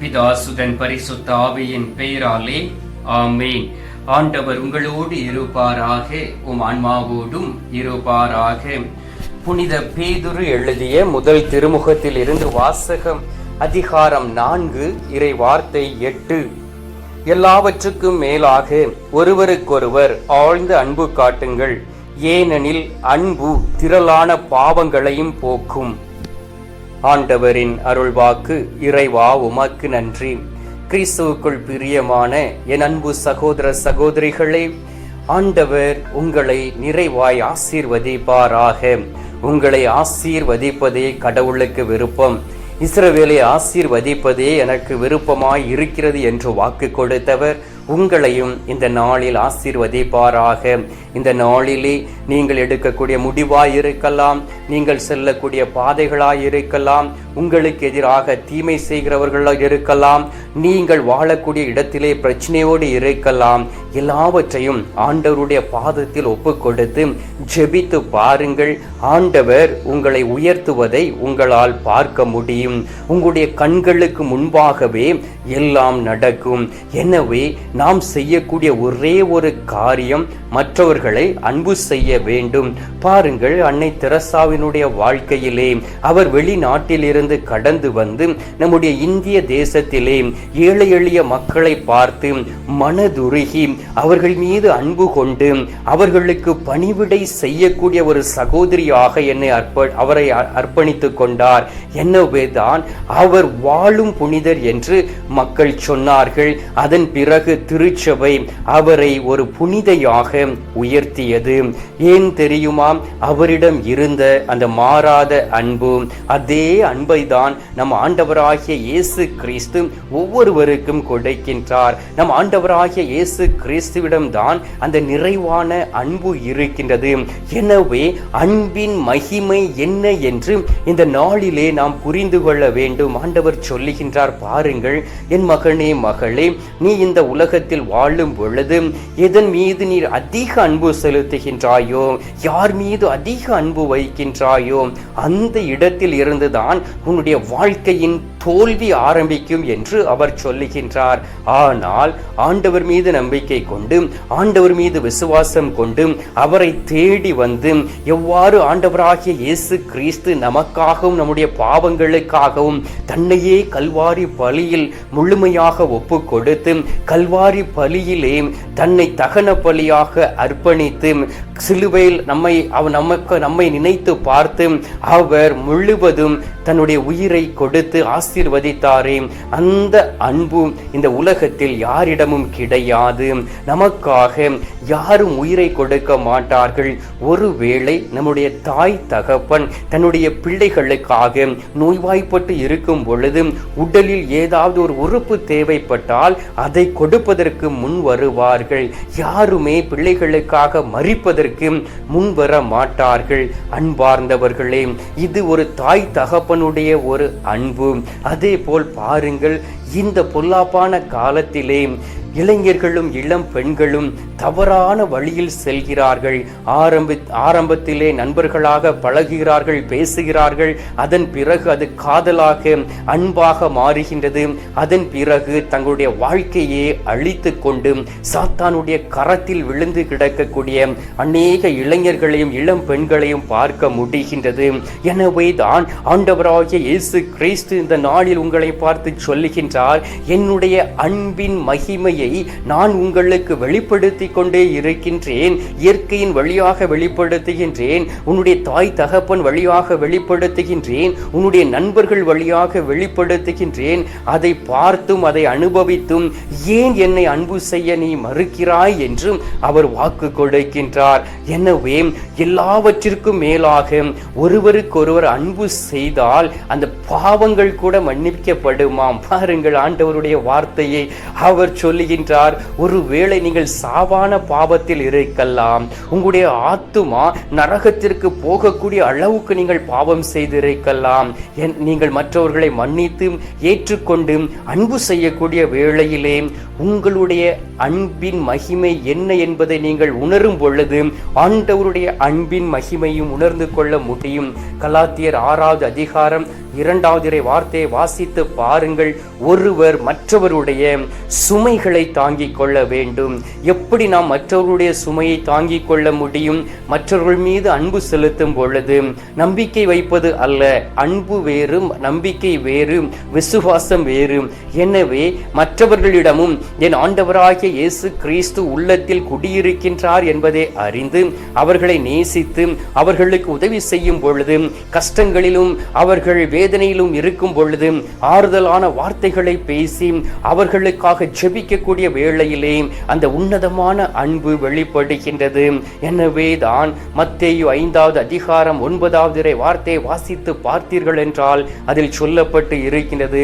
பிதாசுதன் பரிசுத்த ஆவியின் பெயராலே ஆமேன். ஆண்டவர் உங்களோடு இருப்பாராக உம் ஆன்மாவோடும் இருப்பாராக. புனித பேதுரு எழுதிய முதல் திருமுகத்தில் இருந்து வாசகம் அதிகாரம் நான்கு இறை வார்த்தை எட்டு. எல்லாவற்றுக்கும் மேலாக ஒருவருக்கொருவர் ஆழ்ந்த அன்பு காட்டுங்கள். ஏனெனில் அன்பு திரளான பாவங்களையும் போக்கும். ஆண்டவரின் அருள்வாக்கு இறைவா உமக்கு நன்றி. கிறிஸ்துவுக்குள் பிரியமான என் அன்பு சகோதர சகோதரிகளே ஆண்டவர் உங்களை நிறைவாய் ஆசீர்வதிப்பாராக. உங்களை ஆசீர்வதிப்பதே கடவுளுக்கு விருப்பம். இஸ்ரவேலை ஆசீர்வதிப்பதே எனக்கு விருப்பமாய் இருக்கிறது என்று வாக்கு கொடுத்தவர் உங்களையும் இந்த நாளில் ஆசீர்வதிப்பாராக. இந்த நாளிலே நீங்கள் எடுக்கக்கூடிய முடிவாய் இருக்கலாம் நீங்கள் செல்லக்கூடிய பாதைகளாய் இருக்கலாம் உங்களுக்கு எதிராக தீமை செய்கிறவர்களாக இருக்கலாம் நீங்கள் வாழக்கூடிய இடத்திலே பிரச்சனையோடு இருக்கலாம். எல்லாவற்றையும் ஆண்டவருடைய பாதத்தில் ஒப்பு கொடுத்து ஜெபித்து பாருங்கள். ஆண்டவர் உங்களை உயர்த்துவதை உங்களால் பார்க்க முடியும். உங்களுடைய கண்களுக்கு முன்பாகவே எல்லாம் நடக்கும். எனவே நாம் செய்யக்கூடிய ஒரே ஒரு காரியம் மற்றவர்களை அன்பு செய்ய வேண்டும். பாருங்கள் அன்னை தெரசாவினுடைய வாழ்க்கையிலே அவர் வெளிநாட்டில் இருந்து கடந்து வந்து நம்முடைய இந்திய தேசத்திலே ஏழை எளிய மக்களை பார்த்து மனதுருகி அவர்கள் மீது அன்பு கொண்டு அவர்களுக்கு பணிவிடை செய்யக்கூடிய ஒரு சகோதரியாக என்னை அர்ப்ப அவரை அர்ப்பணித்துக் கொண்டார். என்னவேதான் அவர் வாழும் புனிதர் என்று மக்கள் சொன்னார்கள். அதன் பிறகு திருச்சபை அவரை ஒரு புனிதையாக உயர்த்தியது. ஏன் தெரியுமா? அவரிடம் இருந்த அந்த மாறாத அன்பு அதே அன்பு தான் நம் ஆண்டவராகிய இயேசு கிறிஸ்து ஒவ்வொருவருக்கும் கொடுக்கின்றார். நம் ஆண்டவராகிய இயேசு கிறிஸ்துவிடம்தான் அந்த நிறைவான அன்பு இருக்கின்றது. எனவே அன்பின் மகிமை என்ன என்று இந்த நாளிலே நாம் புரிந்து கொள்ள வேண்டும். ஆண்டவர் சொல்லுகின்றார் பாருங்கள் என் மகனே மகளே நீ இந்த உலகத்தில் வாழும் பொழுது எதன் மீது நீர் அதிக அன்பு செலுத்துகின்றாயோ யார் மீது அதிக அன்பு வைக்கின்றாயோ அந்த இடத்தில் இருந்துதான் உன்னுடைய வாழ்க்கையின் தோல்வி ஆரம்பிக்கும் என்று அவர் சொல்லுகின்றார். ஆனால் ஆண்டவர் மீது நம்பிக்கை கொண்டு ஆண்டவர் மீது விசுவாசம் கொண்டு அவரை தேடி வந்து எவ்வாறு ஆண்டவராகிய இயேசு கிறிஸ்து நமக்காகவும் நம்முடைய பாவங்களுக்காகவும் தன்னையே கல்வாரி பலியில் முழுமையாக ஒப்பு கொடுத்து கல்வாரி பலியிலே தன்னை தகன பலியாக அர்ப்பணித்து சிலுவையில் நம்மை அவர் நமக்கு நம்மை நினைத்து பார்த்து அவர் முழுவதும் தன்னுடைய தம்முடைய உயிரை கொடுத்து ஆசீர்வதித்தாரே. அந்த அன்பு இந்த உலகத்தில் யாரிடமும் கிடையாது. நமக்காக யாரும் உயிரை கொடுக்க மாட்டார்கள். ஒருவேளை நம்முடைய தாய் தகப்பன் தன்னுடைய பிள்ளைகளுக்காக நோய்வாய்ப்பட்டு இருக்கும் பொழுது உடலில் ஏதாவது ஒரு உறுப்பு தேவைப்பட்டால் அதை கொடுப்பதற்கு முன் வருவார்கள். யாருமே பிள்ளைகளுக்காக மறிப்பதற்கு முன் வர மாட்டார்கள். அன்பார்ந்தவர்களே இது ஒரு தாய் தகப்பனுடைய ஒரு அன்பு. அதே போல் பாருங்கள் இந்த பொல்லாப்பான காலத்திலே இளைஞர்களும் இளம் பெண்களும் தவறான வழியில் செல்கிறார்கள். ஆரம்ப ஆரம்பத்திலே நண்பர்களாக பழகுகிறார்கள் பேசுகிறார்கள். அதன் பிறகு அது காதலாக அன்பாக மாறுகின்றது. அதன் பிறகு தங்களுடைய வாழ்க்கையை அழித்து கொண்டு சாத்தானுடைய கரத்தில் விழுந்து கிடக்கக்கூடிய அநேக இளைஞர்களையும் இளம் பெண்களையும் பார்க்க முடிகின்றது. எனவே தான் ஆண்டவராகிய இயேசு கிறிஸ்து இந்த நாளில் உங்களை பார்த்து சொல்லுகின்றார். என்றால் என்னுடைய அன்பின் மகிமையை நான் உங்களுக்கு வெளிப்படுத்தி கொண்டே இருக்கின்றேன். இயற்கையின் வழியாக வெளிப்படுத்துகின்றேன். உன்னுடைய தாய் தகப்பன் வழியாக வெளிப்படுத்துகின்றேன். உன்னுடைய நண்பர்கள் வழியாக வெளிப்படுத்துகின்றேன். அதை பார்த்தும் அதை அனுபவித்தும் ஏன் என்னை அன்பு செய்ய நீ மறுக்கிறாய் என்றும் அவர் வாக்கு கொடுக்கின்றார். எனவே எல்லாவற்றிற்கும் மேலாக ஒருவருக்கொருவர் அன்பு செய்தால் அந்த பாவங்கள் கூட மன்னிக்கப்படுமாம். பாருங்கள் ஆண்டவருடைய வார்த்தையை அவர் சொல்லுகின்றார். ஒருவேளை நீங்கள் சாவான பாவத்தில் இருக்கலாம். உங்களுடைய ஆத்துமா நரகத்திற்கு போகக்கூடிய அளவுக்கு நீங்கள் பாவம் செய்திருக்கலாம். நீங்கள் மற்றவர்களை மன்னித்து ஏற்றுக்கொண்டு அன்பு செய்யக்கூடிய வேளையிலே உங்களுடைய அன்பின் மகிமை என்ன என்பதை நீங்கள் உணரும் பொழுது ஆண்டவருடைய அன்பின் மகிமையும் உணர்ந்து கொள்ள முடியும். கலாத்தியர் ஆறாவது அதிகாரம் இரண்டாவது இறை வார்த்தையை வாசித்து பாருங்கள். ஒருவர் மற்றவருடைய சுமைகளை தாங்கிக் கொள்ள வேண்டும். எப்படி நாம் மற்றவருடைய சுமையை தாங்கிக் கொள்ள முடியும்? மற்றவர்கள் மீது அன்பு செலுத்தும் பொழுது நம்பிக்கை வைப்பது அல்ல. அன்பு வேறு நம்பிக்கை வேறு விசுவாசம் வேறு. எனவே மற்றவர்களிடமும் என் ஆண்டவராகிய இயேசு கிறிஸ்து உள்ளத்தில் குடியிருக்கின்றார் என்பதை அறிந்து அவர்களை நேசித்து அவர்களுக்கு உதவி செய்யும் பொழுது கஷ்டங்களிலும் அவர்கள் வேதனையிலும் இருக்கும் பொழுது ஆறுதலான வார்த்தைகளை பேசி அவர்களுக்காக ஜெபிக்கக்கூடிய வேளையிலே அந்த உன்னதமான அன்பு வெளிப்படுகின்றது. எனவே தான் மத்தேயு ஐந்தாவது அதிகாரம் ஒன்பதாவது வார்த்தையை வாசித்து பார்த்தீர்கள் என்றால் அதில் சொல்லப்பட்டு இருக்கின்றது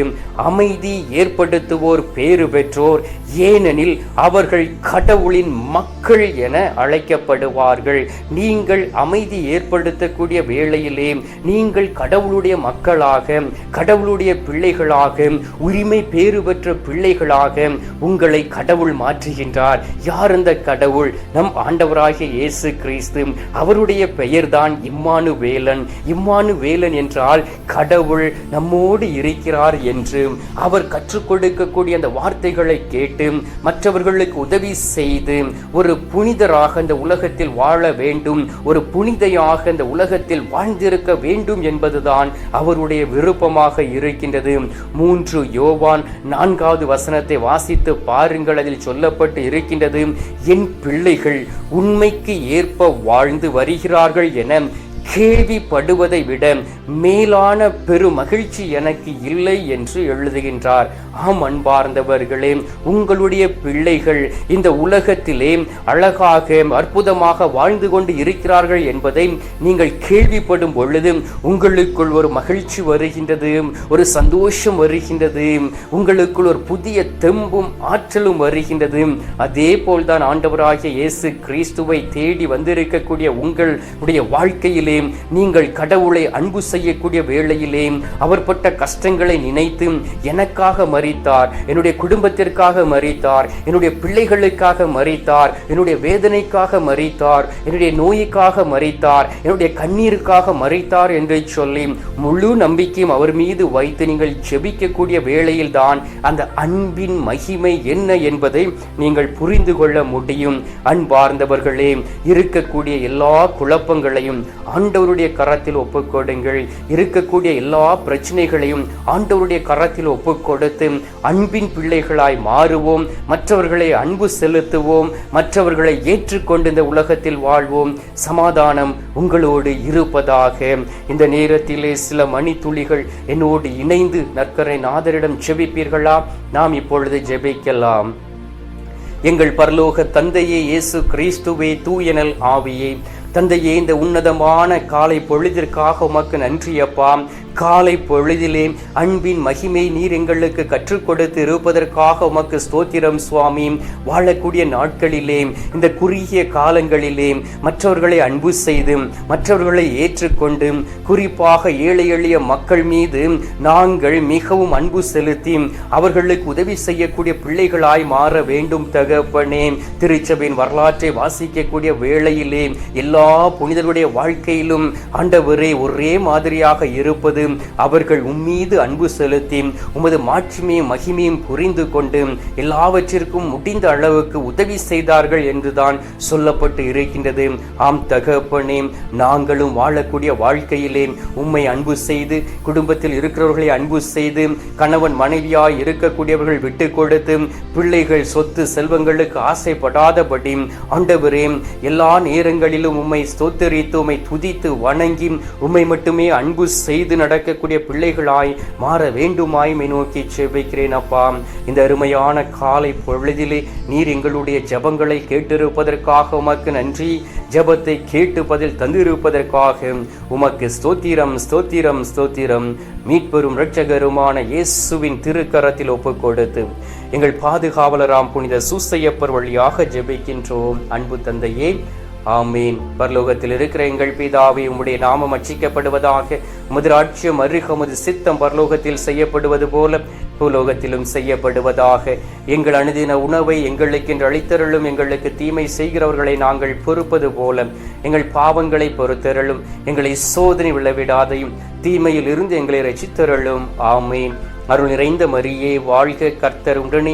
அமைதி ஏற்படுத்துவோர் பேறு பெற்றோர் ஏனெனில் அவர்கள் கடவுளின் மக்கள் என அழைக்கப்படுவார்கள். நீங்கள் அமைதி ஏற்படுத்தக்கூடிய வேளையிலே நீங்கள் கடவுளுடைய மக்களாக பிள்ளைகளாக கடவுளுடைய பிள்ளைகளாக உரிமை பேறு பெற்ற பிள்ளைகளாக உங்களை கடவுள் மாற்றுகின்றார். யார் அந்த கடவுள்? நம் ஆண்டவராகிய இயேசு கிறிஸ்து. அவருடைய பெயர்தான் இம்மானு வேலன் இம்மானு வேலன் என்றால் கடவுள் நம்மோடு இருக்கிறார் என்று. அவர் கற்றுக் கொடுக்கக்கூடிய அந்த வார்த்தைகளை கேட்டு மற்றவர்களுக்கு உதவி செய்து ஒரு புனிதராக இந்த உலகத்தில் வாழ வேண்டும் ஒரு புனிதையாக இந்த உலகத்தில் வாழ்ந்திருக்க வேண்டும் என்பதுதான் அவருடைய விருப்பமாக இருக்கின்றது. மூன்று யோவான் நான்காவது வசனத்தை வாசித்து பாருங்கள். அதில் சொல்லப்பட்டு இருக்கின்றது என் பிள்ளைகள் உண்மைக்கு ஏற்ப வாழ்ந்து வருகிறார்கள் என கேள்விப்படுவதை விட மேலான பெரு மகிழ்ச்சி எனக்கு இல்லை என்று எழுதுகின்றார். ஆம் அன்பார்ந்தவர்களே உங்களுடைய பிள்ளைகள் இந்த உலகத்திலே அழகாக அற்புதமாக வாழ்ந்து கொண்டு இருக்கிறார்கள் என்பதை நீங்கள் கேள்விப்படும் பொழுது உங்களுக்குள் ஒரு மகிழ்ச்சி வருகின்றது ஒரு சந்தோஷம் வருகின்றது உங்களுக்குள் ஒரு புதிய தெம்பும் ஆற்றலும் வருகின்றது. அதே போல்தான் ஆண்டவராகிய இயேசு கிறிஸ்துவை தேடி வந்திருக்கக்கூடிய உங்களுடைய வாழ்க்கையிலே நீங்கள் கடவுளை அன்பு செய்யக்கூடிய வேளையிலே அவர் பட்ட கஷ்டங்களை நினைத்து எனக்காக மறித்தார் என்னுடைய குடும்பத்திற்காக மறித்தார் என்னுடைய பிள்ளைகளுக்காக மறித்தார் என்னுடைய வேதனைக்காக மறித்தார் என்னுடைய நோய்க்காக மறித்தார் என்னுடைய கண்ணீருக்காக மறித்தார் என்று சொல்லி முழு நம்பிக்கையும் அவர் மீது வைத்து நீங்கள் ஜெபிக்கக்கூடிய வேளையில்தான் அந்த அன்பின் மகிமை என்ன என்பதை நீங்கள் புரிந்து கொள்ள முடியும். அன்பார்ந்தவர்களே இருக்கக்கூடிய எல்லா குழப்பங்களையும் ஆண்டவருடைய கரத்தில் ஒப்புக்கொடுங்கள். இருக்கக்கூடிய எல்லா பிரச்சனைகளையும் ஆண்டவருடைய கரத்தில் ஒப்புக்கொடுத்து அன்பின் பிள்ளைகளாய் மாறுவோம். மற்றவர்களை அன்பு செலுத்துவோம். மற்றவர்களை ஏற்றுக்கொண்டு இந்த உலகத்தில் வாழ்வோம். சமாதானம் உங்களோடு இருப்பதாக. இந்த நேரத்திலே சில மணித்துளிகள் என்னோடு இணைந்து நற்கரை நாதரிடம் ஜெபிப்பீர்களா நாம் இப்பொழுது ஜெபிக்கலாம். எங்கள் பரலோக தந்தையே இயேசு கிறிஸ்துவே தூயனல் ஆவியே. தந்தையே இந்த உன்னதமான காலை பொழுதிற்காக உமக்கு நன்றியப்பா. காலை பொழுதிலே அன்பின் மகிமை நீர் எங்களுக்கு கற்றுக் கொடுத்து இருப்பதற்காக உமக்கு ஸ்தோத்திரம் சுவாமி. வாழக்கூடிய நாட்களிலே இந்த குறுகிய காலங்களிலே மற்றவர்களை அன்பு செய்து மற்றவர்களை ஏற்றுக்கொண்டு குறிப்பாக ஏழை எளிய மக்கள் மீது நாங்கள் மிகவும் அன்பு செலுத்தி அவர்களுக்கு உதவி செய்யக்கூடிய பிள்ளைகளாய் மாற வேண்டும் தகப்பனே. திருச்சபையின் வரலாற்றை வாசிக்கக்கூடிய வேளையிலே எல்லா புனிதர்களுடைய வாழ்க்கையிலும் ஆண்டவரே ஒரே மாதிரியாக இருப்பது அவர்கள் உம்மீது அன்பு செலுத்தி உமது மாட்சிமையும் மகிமையும் புரிந்து கொண்டு எல்லாவற்றிற்கும் முடிந்த அளவுக்கு உதவி செய்தார்கள் என்றுதான் சொல்லப்பட்டு இருக்கின்றது. ஆம் தகப்பனே நாங்களும் வாழக்கூடிய வாழ்க்கையிலே உம்மை அன்பு செய்து குடும்பத்தில் இருக்கிறவர்களை அன்பு செய்து கணவன் மனைவியாய் இருக்கக்கூடியவர்கள் விட்டு கொடுத்து பிள்ளைகள் சொத்து செல்வங்களுக்கு ஆசைப்படாதபடி ஆண்டவரே எல்லா நேரங்களிலும் உம்மை ஸ்தோத்தரித்து உம்மை துதித்து வணங்கி உம்மை மட்டுமே அன்பு செய்து நடக்கக்கூடிய பிள்ளைகளாய் மாற வேண்டுமாய் நோக்கி செவிக்கிறேன் அப்பா. இந்த அருமையான காலை பொழுதிலே நீர் எங்களுடைய ஜபங்களை கேட்டிருப்பதற்காக உமக்கு நன்றி. ஜபத்தை கேட்டு பதில் தந்திருப்பதற்காக உமக்கு ஸ்தோத்திரம் ஸ்தோத்திரம் ஸ்தோத்திரம். மீட்பெரும் இரட்சகருமான இயேசுவின் திருக்கரத்தில் ஒப்பு கொடுத்து எங்கள் பாதுகாவலராம் புனித சூசையப்பர் வழியாக ஜெபிக்கின்றோம். அன்பு தந்தையே ஆமீன். பரலோகத்தில் இருக்கிற எங்கள் பிதாவே உம்முடைய நாமம் அச்சிக்கப்படுவதாக உமது ராட்சியம் சித்தம் பரலோகத்தில் செய்யப்படுவது போல பூலோகத்திலும் செய்யப்படுவதாக. எங்கள் அணுதின உணவை எங்களுக்கு என்று அளித்தருளும் எங்களுக்கு தீமை செய்கிறவர்களை நாங்கள் பொறுப்பது போல எங்கள் பாவங்களை பொறுத்தருளும் எங்களை சோதனை விழவிடாதையும் தீமையில் இருந்து எங்களை ரசித்தருளும் ஆமீன். அருள் நிறைந்த மரியே வாழ்க கர்த்தர் உடனே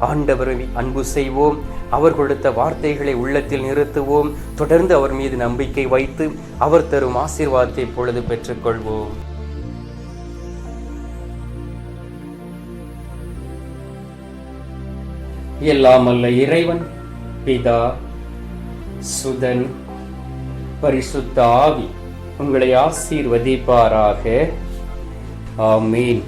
ஆண்டவரை அன்பு செய்வோம். அவர் கொடுத்த வார்த்தைகளை உள்ளத்தில் நிறுத்துவோம். தொடர்ந்து அவர் மீது நம்பிக்கை வைத்து அவர் தரும் ஆசீர்வாதத்தை பொழுது பெற்றுக்கொள்வோம். எல்லாம் அல்ல இறைவன் பிதா சுதன் பரிசுத்த ஆவி உங்களை ஆசீர்வதிப்பாராக. ஆமீன்.